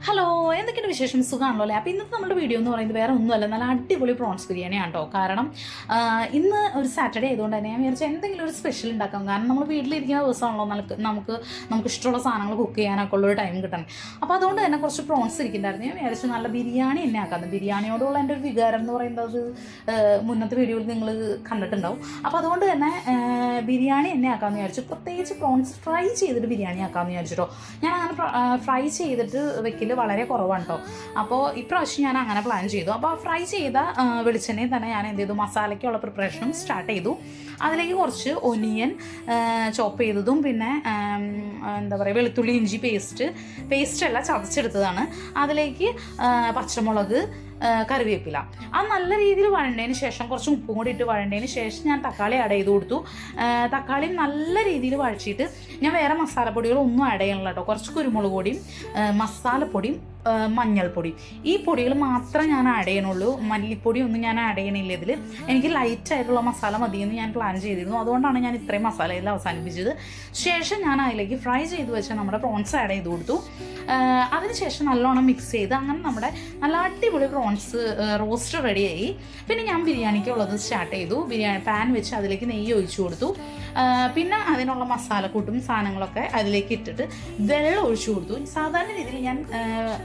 Hello എന്തൊക്കെയാണ് വിശേഷം? സുഖമാണല്ലോ അല്ലേ? അപ്പോൾ ഇന്നത്തെ നമ്മുടെ വീഡിയോ എന്ന് പറയുന്നത് വേറെ ഒന്നുമല്ല നല്ല അടിപൊളി പ്രോൺസ് ബിരിയാണിയാണ് കേട്ടോ കാരണം ഇന്ന് ഒരു സാറ്റർഡേ ആയതുകൊണ്ട് തന്നെ ഞാൻ വിചാരിച്ചു എന്തെങ്കിലും ഒരു സ്പെഷ്യൽ ഉണ്ടാക്കാം. കാരണം നമ്മൾ വീട്ടിലിരിക്കുന്ന ദിവസമാണല്ലോ നമുക്ക് നമുക്ക് നമുക്ക് ഇഷ്ടമുള്ള സാധനങ്ങൾ കുക്ക് ചെയ്യാനൊക്കെ ഉള്ളൊരു ടൈം കിട്ടണം. അപ്പോൾ അതുകൊണ്ട് തന്നെ കുറച്ച് പ്രോൺസ് ഇരിക്കുന്നുണ്ടായിരുന്നു. ഞാൻ വിചാരിച്ചു നല്ല ബിരിയാണി തന്നെ ആക്കാം ബിരിയാണിയോടുള്ള എന്റെ ഒരു വികാരം എന്ന് പറയുന്നത് മുന്നത്തെ വീഡിയോയിൽ നിങ്ങൾ കണ്ടിട്ടുണ്ടാവും. അപ്പോൾ അതുകൊണ്ട് തന്നെ ബിരിയാണി തന്നെ ആക്കാമെന്ന് വിചാരിച്ചു. പ്രത്യേകിച്ച് പ്രോൺസ് ഫ്രൈ ചെയ്തിട്ട് ബിരിയാണി ആക്കാമെന്ന് വിചാരിച്ചിട്ടോ. ഞാൻ അങ്ങനെ ഫ്രൈ ചെയ്തിട്ട് വെക്കൽ വളരെ കുറവാണ് കേട്ടോ അപ്പോൾ ഇപ്രാവശ്യം ഞാൻ അങ്ങനെ പ്ലാൻ ചെയ്തു. അപ്പോൾ ഫ്രൈ ചെയ്ത വെളിച്ചെണ്ണയിൽ തന്നെ ഞാൻ എന്ത് ചെയ്തു? മസാലയ്ക്കുള്ള പ്രിപ്പറേഷനും സ്റ്റാർട്ട് ചെയ്തു. അതിലേക്ക് കുറച്ച് ഒനിയൻ ചോപ്പ് ചെയ്തതും പിന്നെ എന്താ പറയുക വെളുത്തുള്ളി ഇഞ്ചി പേസ്റ്റ് പേസ്റ്റ് അല്ല ചതച്ചെടുത്തതാണ്. അതിലേക്ക് പച്ചമുളക് കറിവേപ്പില. ആ നല്ല രീതിയിൽ വഴണ്ടതിന് ശേഷം കുറച്ച് ഉപ്പും കൂടി ഇട്ട് വഴണ്ടതിന് ശേഷം ഞാൻ തക്കാളി ആഡ് ചെയ്ത് കൊടുത്തു. തക്കാളി നല്ല രീതിയിൽ വഴച്ചിട്ട് ഞാൻ വേറെ മസാലപ്പൊടികളൊന്നും ആഡ് ചെയ്യണില്ല കേട്ടോ കുറച്ച് കുരുമുളക് പൊടിയും ആ, മസാലപ്പൊടിയും ആ, മഞ്ഞൾപ്പൊടിയും. ഈ പൊടികൾ മാത്രമേ ഞാൻ ആഡ് ചെയ്യണുള്ളൂ. മല്ലിപ്പൊടി ഒന്നും ഞാൻ ആഡ് ചെയ്യണില്ല ഇതിൽ എനിക്ക് ലൈറ്റ് ആയിട്ടുള്ള മസാല മതിയെന്ന് ഞാൻ പ്ലാൻ ചെയ്തിരുന്നു. അതുകൊണ്ടാണ് ഞാൻ ഇത്രയും മസാല ഇതിൽ അവസാനിപ്പിച്ചത്. ശേഷം ഞാൻ അതിലേക്ക് ഫ്രൈ ചെയ്ത് വെച്ച നമ്മുടെ പ്രോൺസ് ആഡ് ചെയ്ത് കൊടുത്തു. അതിനുശേഷം നല്ലോണം മിക്സ് ചെയ്ത് അങ്ങനെ നമ്മുടെ നല്ല അടിപൊളി പ്രോൺസ് റോസ്റ്റ് റെഡിയായി പിന്നെ ഞാൻ ബിരിയാണിക്കുള്ളത് സ്റ്റാർട്ട് ചെയ്തു. ബിരിയാണി പാൻ വെച്ച് അതിലേക്ക് നെയ്യ് ഒഴിച്ചു കൊടുത്തു. പിന്നെ അതിനുള്ള മസാലക്കൂട്ടും സാധനങ്ങളൊക്കെ അതിലേക്ക് ഇട്ടിട്ട് വെള്ളം ഒഴിച്ചു കൊടുത്തു. സാധാരണ രീതിയിൽ ഞാൻ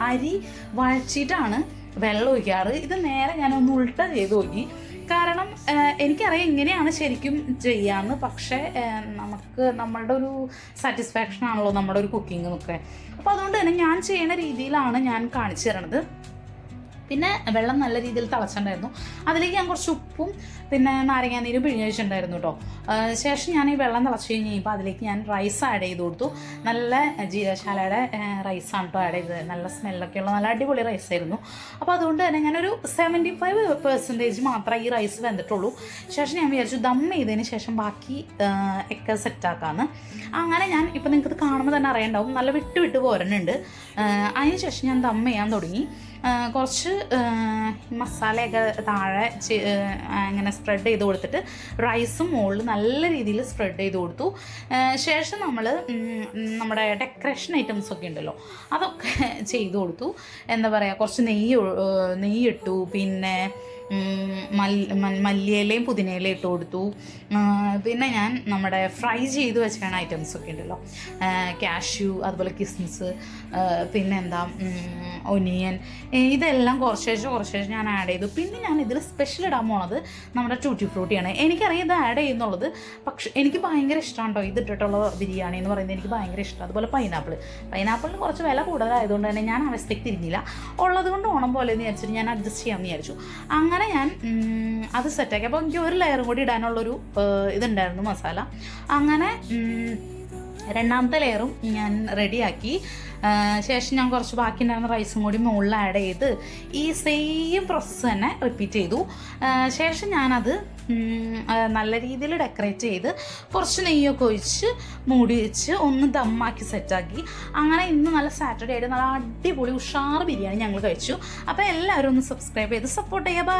അരി വഴച്ചിട്ടാണ് വെള്ളം ഒഴിക്കാറ്. ഇത് നേരെ ഞാനൊന്ന് ഉൾട്ട ചെയ്ത് നോക്കി. കാരണം എനിക്കറിയാം ഇങ്ങനെയാണ് ശരിക്കും ചെയ്യാന്ന്. പക്ഷേ നമുക്ക് നമ്മളുടെ ഒരു സാറ്റിസ്ഫാക്ഷൻ ആണല്ലോ നമ്മുടെ ഒരു കുക്കിംഗ് ഒക്കെ. അപ്പോൾ അതുകൊണ്ട് തന്നെ ഞാൻ ചെയ്യുന്ന രീതിയിലാണ് ഞാൻ കാണിച്ചു തരണത്. പിന്നെ വെള്ളം നല്ല രീതിയിൽ തിളച്ചിട്ടുണ്ടായിരുന്നു. അതിലേക്ക് ഞാൻ കുറച്ച് ഉപ്പും പിന്നെ നാരങ്ങാനീരും പിഴിഞ്ഞൊഴിച്ചിട്ടുണ്ടായിരുന്നു കേട്ടോ ശേഷം ഞാൻ ഈ വെള്ളം തിളച്ച് കഴിഞ്ഞ് കഴിയുമ്പോൾ അതിലേക്ക് ഞാൻ റൈസ് ആഡ് ചെയ്ത് കൊടുത്തു. നല്ല ജീരശാലയുടെ റൈസാണ് കേട്ടോ ആഡ് ചെയ്തത്. നല്ല സ്മെല്ലൊക്കെയുള്ള നല്ല അടിപൊളി റൈസ് ആയിരുന്നു. അപ്പോൾ അതുകൊണ്ട് തന്നെ ഞാനൊരു സെവന്റി ഫൈവ് പെർസെന്റേജ് മാത്രമേ ഈ റൈസ് വെന്തിട്ടുള്ളൂ. ശേഷം ഞാൻ വിചാരിച്ചു ദം ചെയ്തതിന് ശേഷം ബാക്കി ഒക്കെ സെറ്റാക്കാമെന്ന് അങ്ങനെ ഞാൻ ഇപ്പോൾ നിങ്ങൾക്ക് കാണുമ്പോൾ തന്നെ അറിയണ്ടാവും നല്ല വിട്ട് വിട്ട് പോരണുണ്ട് അതിന് ശേഷം ഞാൻ ദം ചെയ്യാൻ തുടങ്ങി. കുറച്ച് മസാലയൊക്കെ താഴെ ഇങ്ങനെ സ്പ്രെഡ് ചെയ്ത് കൊടുത്തിട്ട് റൈസും മുകളിൽ നല്ല രീതിയിൽ സ്പ്രെഡ് ചെയ്ത് കൊടുത്തു. ശേഷം നമ്മൾ നമ്മുടെ ഡെക്കറേഷൻ ഐറ്റംസ് ഒക്കെ ഉണ്ടല്ലോ അതൊക്കെ ചെയ്ത് കൊടുത്തു. എന്താ പറയുക കുറച്ച് നെയ്യ് നെയ്യ് ഇട്ടു പിന്നെ മല്ലിയിലയും പുതിനയിലയും ഇട്ട് കൊടുത്തു. പിന്നെ ഞാൻ നമ്മുടെ ഫ്രൈ ചെയ്ത് വെച്ചിരിക്കുന്ന ഐറ്റംസ് ഒക്കെ ഉണ്ടല്ലോ. കാഷ്യൂ അതുപോലെ കിസ്മിസ് പിന്നെ എന്താ ഒനിയൻ ഇതെല്ലാം കുറച്ചേശ്ശെ കുറച്ചേശ്ശെ ഞാൻ ആഡ് ചെയ്തു. പിന്നെ ഞാൻ ഇതിൽ സ്പെഷ്യൽ ഇടാൻ പോണത് നമ്മുടെ ടൂറ്റി ഫ്രൂട്ടിയാണ് എനിക്കറിയാം ഇത് ആഡ് ചെയ്യുന്നുള്ളത്. പക്ഷേ എനിക്ക് ഭയങ്കര ഇഷ്ടമാണ് കേട്ടോ ഇത് ഇട്ടിട്ടുള്ള ബിരിയാണി എന്ന് പറയുന്നത് എനിക്ക് ഭയങ്കര ഇഷ്ടം. അതുപോലെ പൈനാപ്പിൾ പൈനാപ്പിളിന് കുറച്ച് വില കൂടുതലായതുകൊണ്ട് തന്നെ ഞാൻ അവസ്ഥയ്ക്ക് തിരിഞ്ഞില്ല. ഉള്ളത് കൊണ്ട് ഓണം പോലെ എന്ന് വിചാരിച്ചിട്ട് ഞാൻ അഡ്ജസ്റ്റ് ചെയ്യാമെന്ന് വിചാരിച്ചു. അങ്ങനെ ഞാൻ ഉം, അത് സെറ്റാക്കി അപ്പോൾ എനിക്ക് ഒരു ലെയറും കൂടി ഇടാനുള്ളൊരു ഇതുണ്ടായിരുന്നു മസാല. അങ്ങനെ രണ്ടാമത്തെ ലെയറും ഞാൻ റെഡിയാക്കി ശേഷം ഞാൻ കുറച്ച് ബാക്കി ഉണ്ടായിരുന്ന റൈസും കൂടി മുകളിൽ ആഡ് ചെയ്ത് ഈ സെയിം പ്രോസസ്സ് തന്നെ റിപ്പീറ്റ് ചെയ്തു. ശേഷം ഞാനത് നല്ല രീതിയിൽ ഡെക്കറേറ്റ് ചെയ്ത് കുറച്ച് നെയ്യൊക്കെ ഒഴിച്ച് മൂടി വെച്ച് ഒന്ന് ദമ്മാക്കി സെറ്റാക്കി അങ്ങനെ ഇന്ന് നല്ല സാറ്റർഡേ ആയിട്ട് നല്ല അടിപൊളി ഉഷാർ ബിരിയാണി ഞങ്ങൾ കഴിച്ചു. അപ്പോൾ എല്ലാവരും ഒന്ന് സബ്സ്ക്രൈബ് ചെയ്ത് സപ്പോർട്ട് ചെയ്യുക.